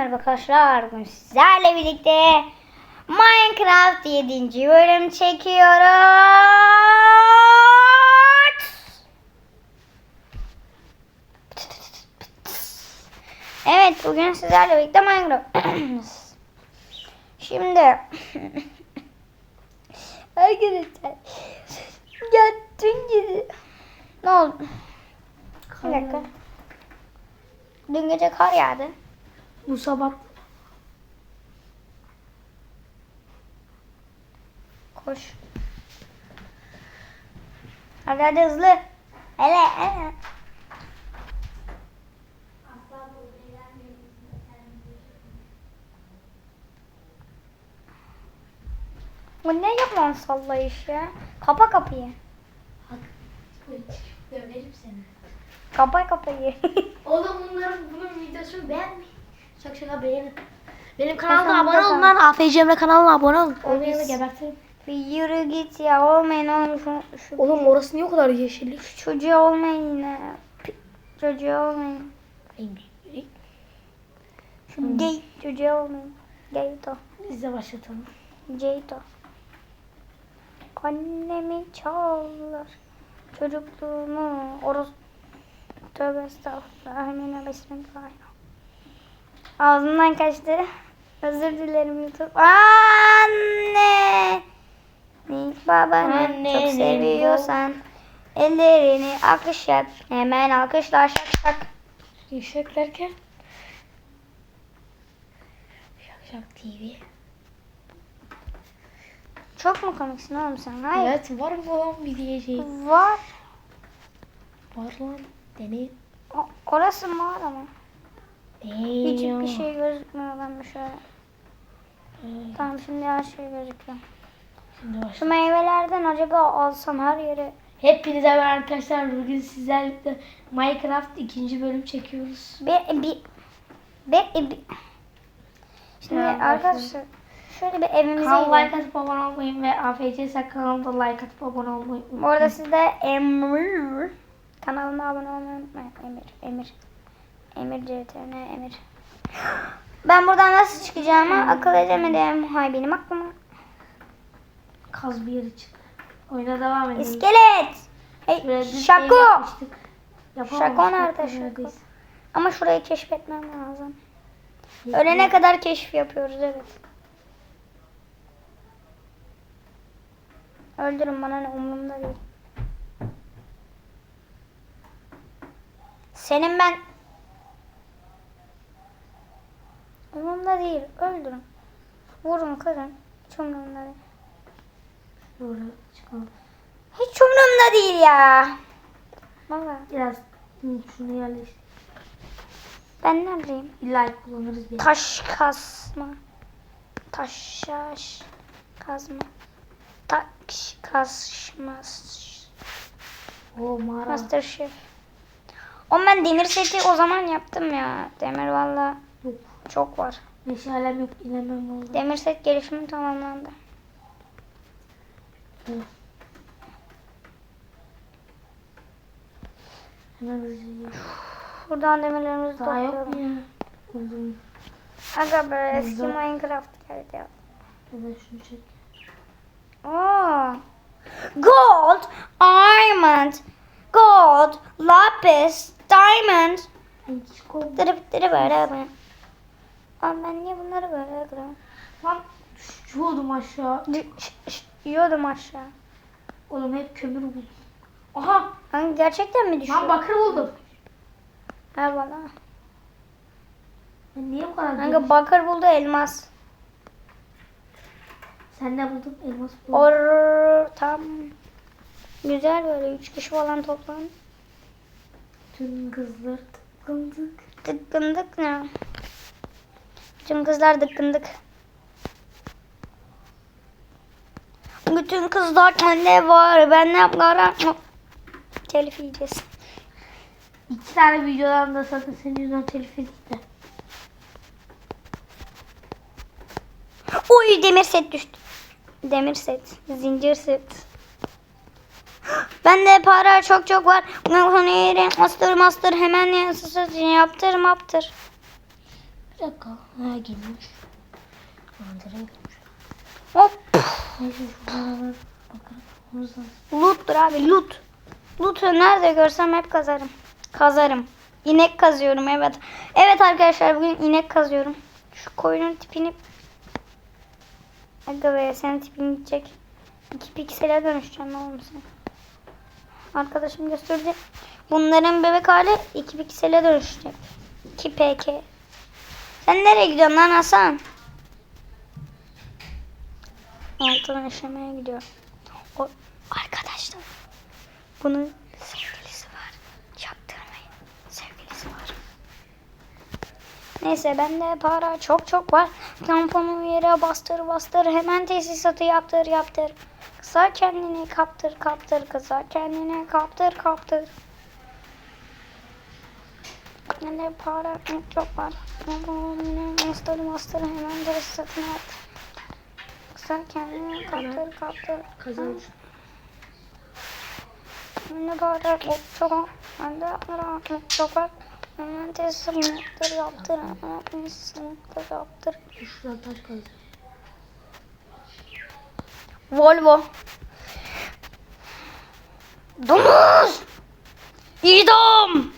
Merhaba arkadaşlar. Bugün sizlerle birlikte Minecraft 7. bölüm çekiyoruz. Evet bugün sizlerle birlikte Minecraft. Şimdi Arkadaşlar ya dün gece ne oldu? Bir dakika. Dün gece kar yağdı. Bu sabah Koş. Hadi hadi hızlı. Hele hele. Bu ne yapan sallayış ya? Kapa kapıyı. döverim seni. Kapa kapıyı. Oğlum bunların bunun videosunu beğenmeyin. Çok şaka beğenin. Benim Efendim, kanalıma abone olun lan. AFC Emre kanalına abone olun. O Olmayanı gebertirim. Bir yürü git ya. Olmayın oğlum şu, şu Oğlum orası niye o kadar yeşillik? çocuğa olmayın yine. Çocuğa olmayın. Şu gay çocuğa olmayın. Gay to. Biz de başlatalım. Ceyto. Annemi çaldılar. Çocukluğumu orası. Tövbe estağfurullah. Emine bismillah. Ağzımdan kaçtı. Özür dilerim YouTube. Anne. Babanı Annenin çok seviyorsan ellerini alkışlat. Hemen alkışla şak şak. Şak derken? Şak Şak TV. Çok mu komiksin oğlum sen? Hayır. Evet var mı lan bir diyeceğim? Var. Var lan. Deneyin. O- orası var ama. Değil. Hiçbir şey gözükmüyor ben şöyle. Tamam şimdi her şey gözüküyor. Şimdi başla. Şu meyvelerden acaba alsam her yere. Hepinize merhaba arkadaşlar. Bugün sizlerle Minecraft ikinci bölüm çekiyoruz. Bir, bir, bir, bir. Şimdi Tamam, arkadaşlar şöyle bir evimize Kanala like atıp abone olmayı ve AFC Sak kanalına like atıp abone olmayı Bu arada siz de Emir kanalıma abone olmayı unutmayın. Emir, Emir. Emir CTN, Emir. Ben buradan nasıl çıkacağımı akıl edemedim. Hay benim aklıma. Kaz bir yere çık. Oyuna devam edelim. İskelet. Hey, şako. Şako nerede şako? Ama şurayı keşfetmem lazım. Ölene kadar keşif yapıyoruz evet. Öldürün bana ne umurumda değil. Senin ben umurumda değil. Öldürün. Vurun kırın. Hiç umurumda değil. Doğru çıkalım. Hiç umurumda değil ya. Valla Biraz şunu yerleştir. ben neredeyim? İlla kullanırız bir. Taş kasma. Taş şaş kazma. Taş kasmaz. Oo mağara. Master Chef. O ben demir seti o zaman yaptım ya. Demir valla. Çok var. Meşalem yok inemem oldu. Demir set gelişimi tamamlandı. Hemen hızlıca. Buradan demirlerimizi Daha yok mu ya? Buldum. Aga be eski Burada. Minecraft geldi ya. Da şunu çek. Oo. Gold, diamond, gold, lapis, diamond. Hiç. Dırıp dırıp böyle böyle. Ama ben niye bunları böyle kırıyorum? Lan düşüyordum aşağı. Yiyordum aşağı. Oğlum hep kömür buldum. Aha! Hani gerçekten mi düşüyor? Lan bakır buldum. Ver bana. Ben niye bu kadar Kanka bakır buldu elmas. Sen ne buldun? Elmas buldum. Or tam güzel böyle üç kişi falan toplan. Tüm kızlar tıkındık. Dıkkındık ne? Bütün kızlar dıkkındık. Bütün kızlar ne var? Ben ne yapıyorum? Telif yiyeceğiz. İki tane videodan da zaten senin yüzünden telif edik de. Uy demir set düştü. Demir set. Zincir set. Bende para çok çok var. Master master hemen yaptır yaptır. Bir dakika. Ha gelmiş. Manzaraya gelmiş. Hop. Loot'tur abi loot. Loot'u nerede görsem hep kazarım. Kazarım. İnek kazıyorum evet. Evet arkadaşlar bugün inek kazıyorum. Şu koyunun tipini Aga be senin tipin gidecek. İki piksele dönüşeceğim oğlum sen. Arkadaşım gösterdi. Bunların bebek hali iki piksele dönüşecek. 2 pk. Sen nereye gidiyorsun lan Hasan? Altına işemeye gidiyor. O, arkadaşlar. Bunun sevgilisi var. Çaktırmayın. Sevgilisi var. Neyse bende para çok çok var. Tamponu yere bastır bastır. Hemen tesisatı yaptır yaptır. Kısa kendini kaptır kaptır. Kısa kendine kaptır kaptır. Bende para çok var. Bastır bastır. Hemen tesisatını yaptır. Kısa kendini kaptır kaptır. Kazanmış. Ne kadar çok ben de merak çok var. Hemen teslimiyetleri yaptır. Hemen teslimiyetleri yaptır. Şuradan taş kazıyor. Volvo. Domuz. İdam.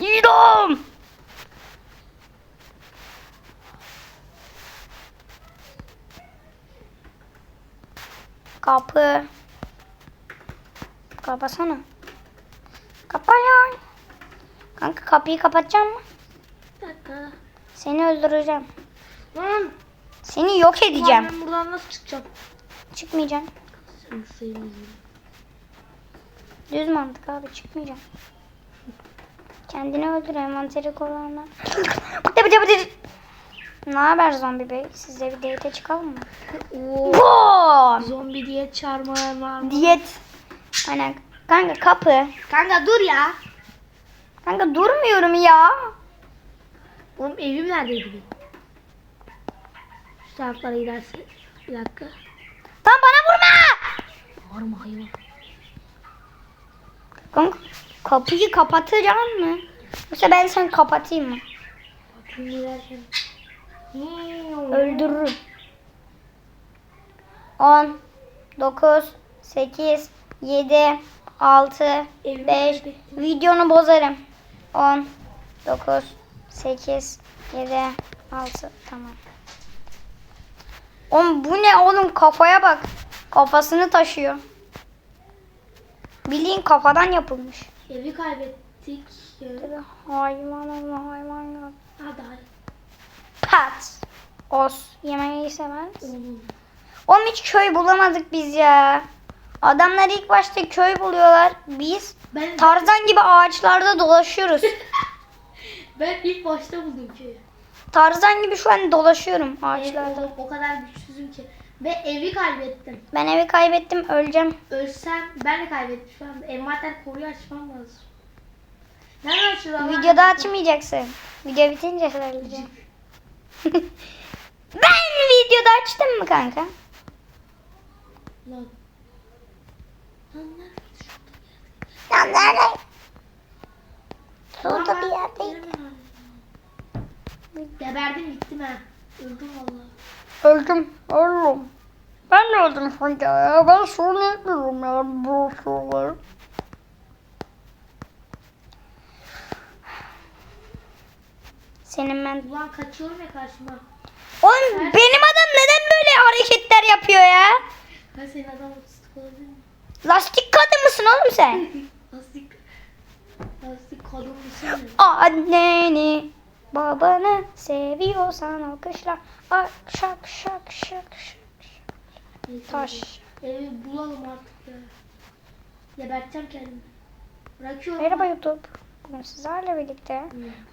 İdam. Kapı. Kapasana. Kapa ya. Kanka kapıyı kapatacağım mı? Bir dakika. Seni öldüreceğim. Lan. Seni yok edeceğim. Ben buradan nasıl çıkacağım? Çıkmayacağım. Düz mantık abi çıkmayacağım. Kendini öldür envanteri kullanma. Bıdı bıdı bıdı. Ne haber zombi bey? Sizle bir date çıkalım mı? Oo. Zombi diye çağırmalar var mı? Diyet. Aynen. Kanka kapı. Kanka dur ya. Kanka durmuyorum ya. Oğlum evim neredeydi benim? Şu taraflara giderse. Bir dakika. Tam bana vurma. Bağırma hayvan. Kanka kapıyı kapatacağım mı? Yoksa ben seni kapatayım mı? Bakın giderken. Öldürürüm. 10 9 8 7 6 Evim 5 nerede? Videonu bozarım. 10 9 8 7 6 tamam. Oğlum bu ne oğlum kafaya bak. Kafasını taşıyor. Bildiğin kafadan yapılmış. Evi kaybettik. Hayvan ama hayvan yok. Hadi hadi. Pat. Os. Yemeği sever misin? Oğlum. Oğlum hiç köy bulamadık biz ya. Adamlar ilk başta köy buluyorlar. Biz Ben, Tarzan gibi ağaçlarda dolaşıyoruz. ben ilk başta buldum köyü. Tarzan gibi şu an dolaşıyorum ağaçlarda. o, o kadar güçsüzüm ki. Ve evi kaybettim. Ben evi kaybettim öleceğim. Ölsem ben de kaybettim şu anda. Envanter koruyu açmam lazım. Nereden açılıyor? Videoda açmayacaksın. Video bitince söyleyeceğim. ben videoda açtım mı kanka? Lan. Lan nerede? Şurada bir nerede? Geberdim gittim ha. Öldüm valla. Öldüm. Öldüm. Ben de öldüm sanki ya. Ben sorun etmiyorum ya bu soruları. Senin ben... Ulan kaçıyorum ya karşıma. Oğlum benim adam neden böyle hareketler yapıyor ya? Ben senin adam otistik olabilir miyim? Lastik kadı mısın oğlum sen? Lastik. Lastik kadın mısın? Anneni, babanı seviyorsan alkışla. Ay, şak şak şak şak. Neyse, Taş. Evi bulalım artık ya. Geberteceğim kendimi. Bırakıyorum. Merhaba YouTube. Bugün sizlerle birlikte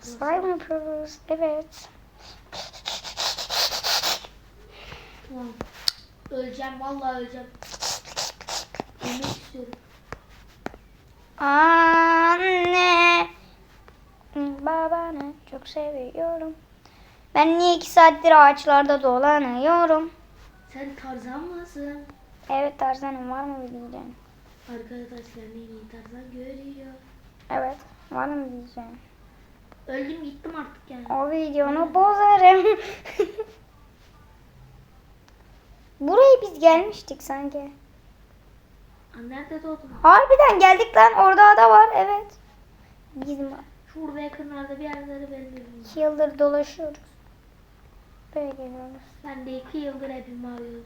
slime yapıyoruz. Evet. Öleceğim vallahi öleceğim. Ölmek istiyorum. Anne. Babanı çok seviyorum. Ben niye iki saattir ağaçlarda dolanıyorum? Sen Tarzan mısın? Evet Tarzan'ım var mı bildiğin? Arkadaşlar en iyi Tarzan görüyor. Evet. Var mı bildiğin? Öldüm gittim artık yani. O videonu bozarım. Buraya biz gelmiştik sanki. Nerede doğdun? Harbiden geldik lan. Orada ada var. Evet. Bizim Şurada yakınlarda bir yerlere belli. iki yıldır dolaşıyoruz. Böyle geliyoruz. Ben de iki yıldır evimi arıyorum.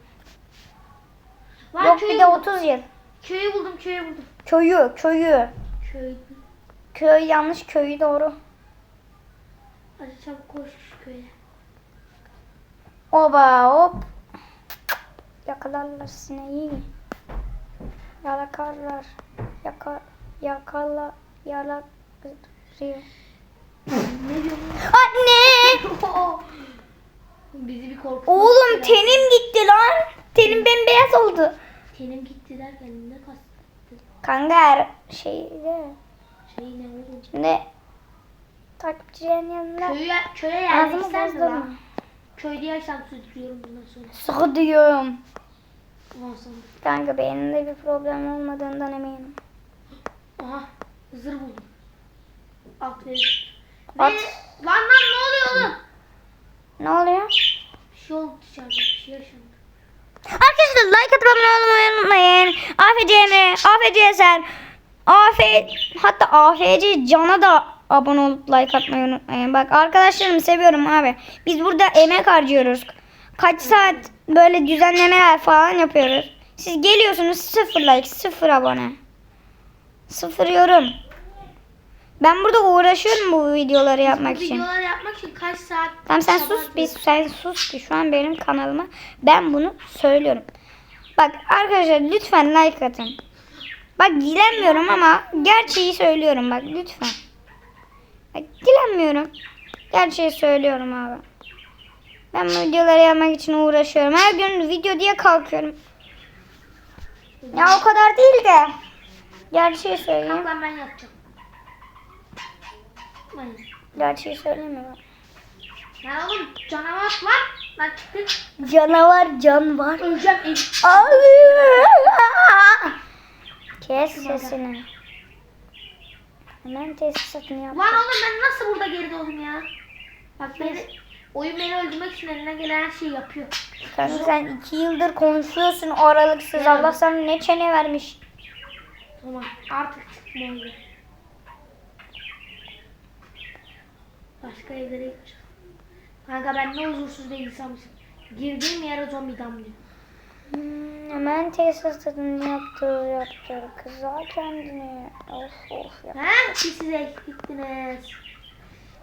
Lan Yok bir de buldum. 30 yıl. Köyü buldum köyü buldum. Köyü, köyü. Köy. Köy yanlış köyü doğru. Hadi çabuk koş şu köye. Oba hop. Yakalarlar sineği. Yalakarlar. Yaka, yakala, yalak. ne diyorsun? Anne! Bizi bir korkutmak Oğlum tenim gitti lan. Tenim bembeyaz oldu. Tenim gitti derken ne kastı? Kanka her şeyde. Ne takipçilerin yanında Köye, köye yerleşsen mi bozdum. lan? Köyde yaşam sürdürüyorum bundan sonra. Sıkı diyorum. Ondan sonra. Kanka benim de bir problem olmadığından eminim. Aha zır buldum. At verir. At. Ve- Lan lan ne oluyor oğlum? Ne oluyor? Bir şey oldu dışarıda bir şey yaşandı. Arkadaşlar like atıp abone olmayı unutmayın. AFC Emre, AFC Eser, AF, hatta AFC Can'a da abone olup like atmayı unutmayın. Bak arkadaşlarımı seviyorum abi. Biz burada emek harcıyoruz. Kaç saat böyle düzenlemeler falan yapıyoruz. Siz geliyorsunuz sıfır like, sıfır abone. Sıfır yorum. Ben burada uğraşıyorum bu videoları yapmak Bu için. videoları yapmak için kaç saat? Tamam sen sus bir sen sus ki şu an benim kanalıma ben bunu söylüyorum. Bak arkadaşlar lütfen like atın. Bak dilenmiyorum ama gerçeği söylüyorum bak lütfen. Bak dilenmiyorum. Gerçeği söylüyorum abi. Ben bu videoları yapmak için uğraşıyorum. Her gün video diye kalkıyorum. Ya o kadar değil de. Gerçeği söyleyeyim. Lan ben yapacağım. Ben. Gerçeği söylemiyorum. Ya oğlum canavar var. Lan çıktı. Canavar can var. Öleceğim. Abi. Kes sesini. Hemen tesisatını yap. Lan oğlum ben nasıl burada geri doğdum ya? Bak beni, oyun beni öldürmek için eline gelen her şeyi yapıyor. Kanka sen iki yıldır konuşuyorsun aralıksız. Allah sana ne çene vermiş. Tamam artık çıkma oyunu. Başka evlere gideceğim. Kanka ben ne huzursuz bir insanmışım. Girdiğim yere zombi damlıyor. Hmm, hemen tesisatını yaptır yaptır. Kıza kendini. Of of yap. He? Siz size gittiniz.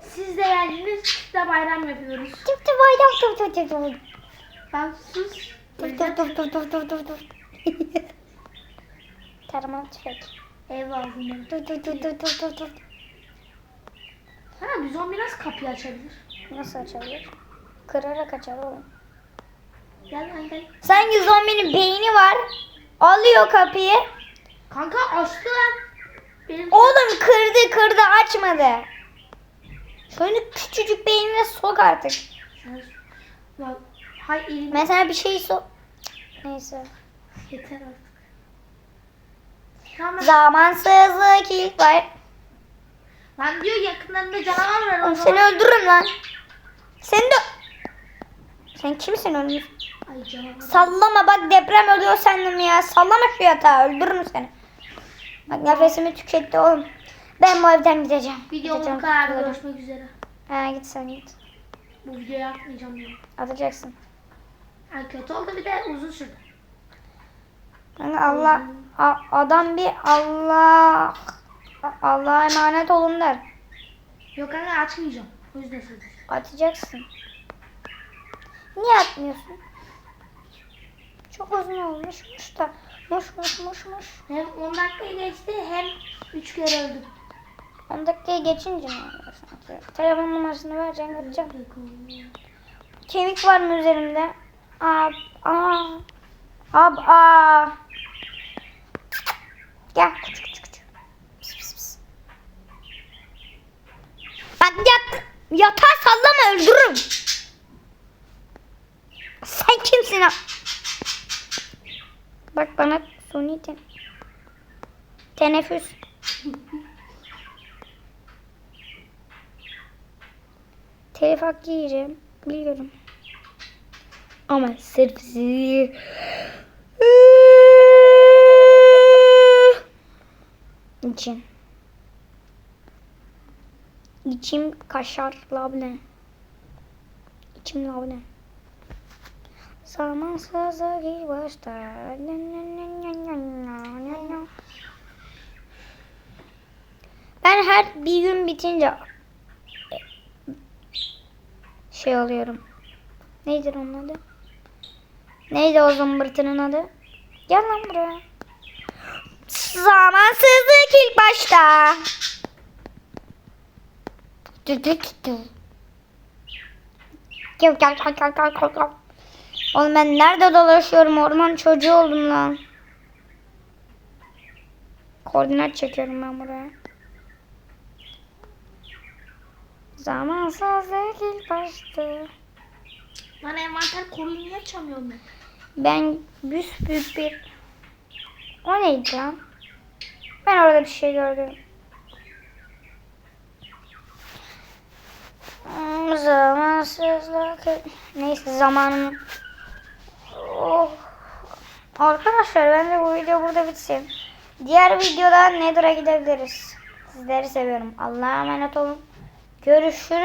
Siz de geldiniz. De bayram yapıyoruz. Tıp bayram tıp tıp tıp tıp. Ben sus. Tıp tıp tıp tıp tıp tıp tıp tıp. Taramalı tüfek. Bana. Tıp tıp tıp tıp tıp tıp tıp. Ha bir zombi nasıl kapıyı açabilir? Nasıl açabilir? Kırarak açar oğlum. Gel lan gel. Sanki zombinin beyni var. Alıyor kapıyı. Kanka açtı lan. Benim Oğlum kırdı kırdı açmadı. Şöyle küçücük beynine sok artık. Bak, hay Ben sana bir şey sok. Neyse. yeter artık. Tamam. Zamansızlık ilk var. Lan diyor yakınlarında canavar var. Oğlum seni öldürürüm lan. Seni de... Sen kimsin oğlum? Sallama bak deprem oluyor sandım ya. Sallama şu yatağı öldürürüm seni. Bak nefesimi tüketti oğlum. Ben bu evden gideceğim. Gideceğim, kadar. Görüşmek üzere. Ha git sen git. Bu videoyu atmayacağım ya. Atacaksın. Ay kötü oldu bir de uzun sürdü. Yani Allah a- adam bir Allah Allah'a emanet olun der. Yok kanka açmayacağım. O yüzden söyledim. Atacaksın. Niye atmıyorsun? Çok uzun olmuşmuş da. Muş muş muş muş. Hem 10 dakika geçti hem 3 kere öldüm. 10 dakikayı geçince mi sanki? Telefon numarasını vereceksin atacağım. Kemik var mı üzerimde? Ab, aa. Ab, aa. Gel. Küçük küçük küçük. Pis, pis, pis. Bak yat, yatağı sallama öldürürüm. Sen kimsin ha? Bak bana suni ten teneffüs. telif hakkı yiyeceğim. Biliyorum. Ama sırf sizi... için. İçim kaşar labne. İçim labne. Zamansızlık ilk başta. Ben her bir gün bitince şey alıyorum. Neydi onun adı? Neydi o zımbırtının adı? Gel lan buraya. Zamansızlık ilk başta. Gel gel gel gel gel, gel. Oğlum ben nerede dolaşıyorum? Orman çocuğu oldum lan. Koordinat çekiyorum ben buraya. Zamansızlık ilk başta. Lan envanter koruyu niye açamıyorum ben? Ben büyük bir... O neydi lan? Ben orada bir şey gördüm. Hmm, Zamansızlık... Neyse zamanım... Oh. Arkadaşlar bence bu video burada bitsin. Diğer videoda Nether'a gidebiliriz. Sizleri seviyorum. Allah'a emanet olun. Görüşürüz.